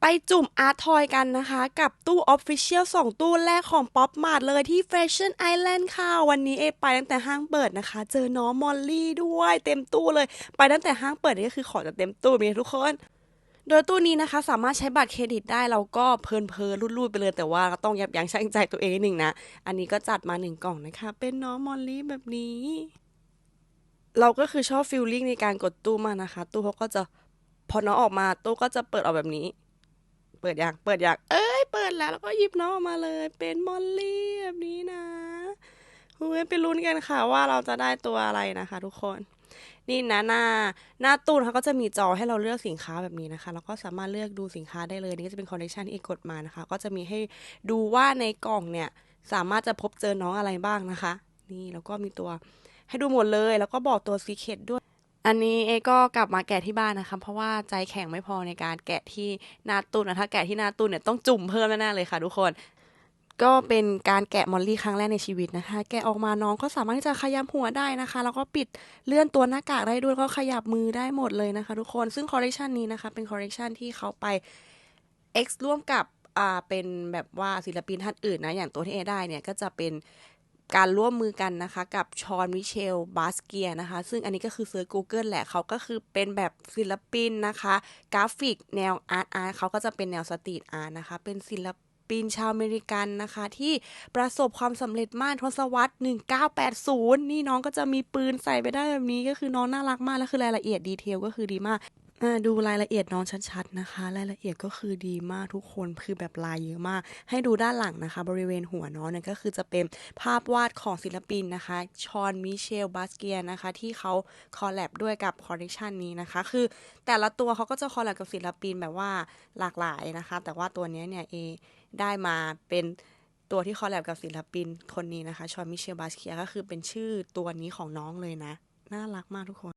ไปจุ่มอาร์ทอยกันนะคะ กับตู้ Official 2ตู้แรกของ Pop Mart เลยที่ Fashion Island ค่ะ วันนี้เอไปตั้งแต่ห้างเปิดนะคะ เจอน้องมอลลี่ด้วยเต็มตู้เลย ไปตั้งแต่ห้างเปิดนี่ก็คือขอจะเต็มตู้มีทุกคนโดยตู้นี้นะคะสามารถใช้บัตรเครดิตได้เราก็เพลินเพลินๆรูดๆไปเลยแต่ว่าก็ต้องยับยั้งชั่งใจตัวเองนิดหนึ่งนะ อันนี้ก็จัดมาหนึ่งกล่องนะคะ เป็นน้องมอลลี่แบบนี้ เราก็คือชอบฟิลลิ่งในการกดตู้มากนะคะ ตู้เขาก็จะพอน้องออกมาตู้ก็จะเปิดออกแบบนี้ เปิดอย่างเปิดอย่างเอ้ย เปิดแล้วแล้วก็หยิบน้องออกมาเลย เป็นมอลลี่แบบนี้นะเฮ้ยไปลุ้นกันค่ะว่าเราจะได้ตัวอะไรนะคะ ทุกคน นี่นะหน้าหน้าตู้เขาก็จะมีจอให้เราเลือกสินค้าแบบนี้นะคะแล้วก็สามารถเลือกดูสินค้าได้เลยนี่ก็จะเป็นคอลเลคชันที่เอกกดมานะคะ ก็จะมีให้ดูว่าในกล่องเนี่ย สามารถจะพบเจอน้องอะไรบ้างนะคะ นี่แล้วก็มีตัวให้ดูหมดเลย แล้วก็บอกตัวซีเคดด้วย อันนี้เอก็กลับมาแกะที่บ้านนะคะ เพราะว่าใจแข็งไม่พอในการแกะที่หน้าตู้นะถ้าแกะที่หน้าตู้เนี่ยต้องจุ่มเพิ่มแน่ๆเลยค่ะทุกคน ก็เป็นการแกะมอลลี่ครั้งแรกในชีวิตนะคะ แกะออกมาน้องก็สามารถที่จะขยับหัวได้นะคะ แล้วก็ปิดเลื่อนตัวหน้ากากได้ด้วยแล้วก็ขยับมือได้หมดเลยนะคะ ทุกคนซึ่งคอลเลคชันนี้นะคะ เป็นคอลเลคชันที่เขาไป X ร่วมกับอ่าเป็นแบบว่าศิลปินท่านอื่นนะอย่างตัวที่เอได้เนี่ยก็จะเป็น การร่วมมือกันนะคะ กับชอนมิเชลบาสเกียนะคะ ซึ่งอันนี้ก็คือเซิร์ช Google แหละเขาก็คือเป็นแบบศิลปินนะคะ กราฟิกแนวอาร์ตอาร์ตเขาก็จะเป็นแนวสตรีทอาร์ตนะคะ เป็นศิลปินชาวอเมริกันนะคะ ที่ประสบความสำเร็จมากทศวรรษ 1980 นี่น้องก็จะมีปืนใส่ไปได้แบบนี้ก็คือน้องน่ารักมาก แล้วคือรายละเอียดดีเทลก็คือดีมาก อ่าดูรายละเอียดน้องชัดๆนะคะ รายละเอียดก็คือดีมากทุกคนคือแบบลายเยอะมาก ให้ดูด้านหลังนะคะ บริเวณหัวน้องเนี่ยก็คือจะเป็นภาพวาดของศิลปินนะคะ ชอนมิเชลบาสเกียนะคะ ที่เขาคอลแลบด้วยกับคอลเลคชันนี้นะคะ คือแต่ละตัวเขาก็จะคอลแลบกับศิลปินแบบว่าหลากหลายนะคะ แต่ว่าตัวนี้เนี่ยเอได้มาเป็นตัวที่คอลแลบกับศิลปินคนนี้นะคะชอนมิเชลบาสเกียก็คือเป็นชื่อตัวนี้ของน้องเลยนะ น่ารักมากทุกคน